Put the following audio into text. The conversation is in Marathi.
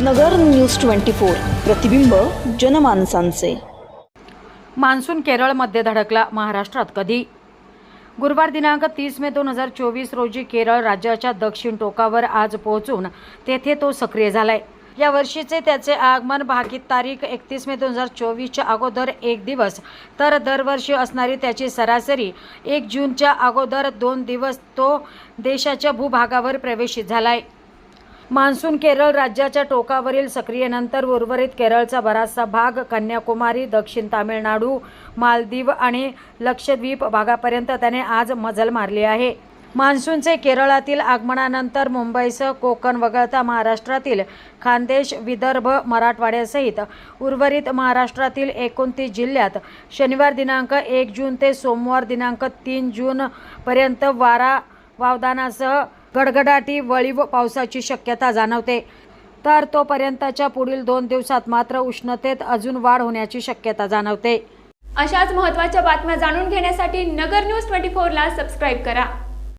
नगर न्यूज ट्वेंटी फोर. प्रतिबिंब जनमानसांचे. मान्सून केरळमध्ये धडकला महाराष्ट्रात कधी? गुरुवार दिनांक तीस मे दोन हजार चोवीस रोजी केरळ राज्याच्या दक्षिण टोकावर आज पोहोचून तेथे तो सक्रिय झालाय. या वर्षीचे त्याचे आगमन भाकीत तारीख एकतीस मे दोन हजार चोवीसच्या अगोदर एक दिवस तर दरवर्षी असणारी त्याची सरासरी एक जूनच्या अगोदर दोन दिवस तो देशाच्या भूभागावर प्रवेशित झालाय. मान्सून केरळ राज्याच्या टोकावरील सक्रियेनंतर उर्वरित केरळचा बराचसा भाग कन्याकुमारी दक्षिण तामिळनाडू मालदीव आणि लक्षद्वीप भागापर्यंत त्याने आज मजल मारली आहे. मान्सूनचे केरळातील आगमनानंतर मुंबईसह कोकण वगळता महाराष्ट्रातील खानदेश विदर्भ मराठवाड्यासहित उर्वरित महाराष्ट्रातील एकोणतीस जिल्ह्यात शनिवार दिनांक एक जून ते सोमवार दिनांक तीन जूनपर्यंत वारा वावदानासह गडगडाटी वळीव पावसाची शक्यता जाणवते. तर तोपर्यंतच्या पुढील दोन दिवसात मात्र उष्णतेत अजून वाढ होण्याची शक्यता जाणवते. अशाच महत्त्वाच्या बातम्या जाणून घेण्यासाठी नगर न्यूज ट्वेंटी फोरला सबस्क्राईब करा.